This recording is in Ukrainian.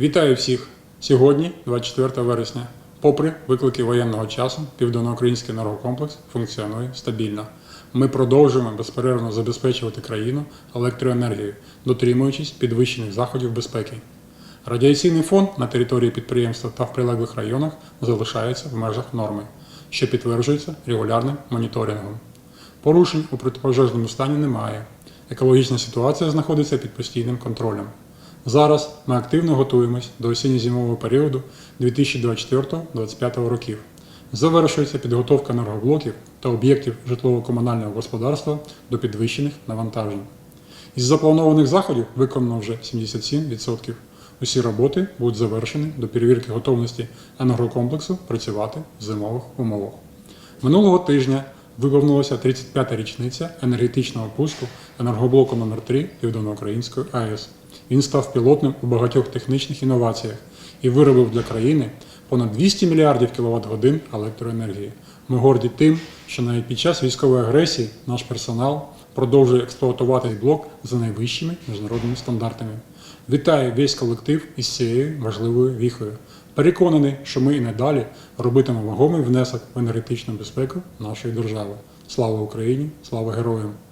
Вітаю всіх! Сьогодні, 24 вересня, попри виклики воєнного часу, Південноукраїнський енергокомплекс функціонує стабільно. Ми продовжуємо безперервно забезпечувати країну електроенергією, дотримуючись підвищених заходів безпеки. Радіаційний фон на території підприємства та в прилеглих районах залишається в межах норми, що підтверджується регулярним моніторингом. Порушень у протипожежному стані немає. Екологічна ситуація знаходиться під постійним контролем. Зараз ми активно готуємось до осінньо-зимового періоду 2024-2025 років. Завершується підготовка енергоблоків та об'єктів житлово-комунального господарства до підвищених навантажень. Із запланованих заходів виконано вже 77%. Усі роботи будуть завершені до перевірки готовності енергокомплексу працювати в зимових умовах. Минулого тижня виповнилася 35-та річниця енергетичного пуску енергоблоку номер 3 Південноукраїнської АЕС. Він став пілотним у багатьох технічних інноваціях і виробив для країни понад 200 мільярдів кВт годин електроенергії. Ми горді тим, що навіть під час військової агресії наш персонал продовжує експлуатувати блок за найвищими міжнародними стандартами. Вітаю весь колектив із цією важливою віхою. Переконаний, що ми і надалі робитимемо вагомий внесок в енергетичну безпеку нашої держави. Слава Україні! Слава героям!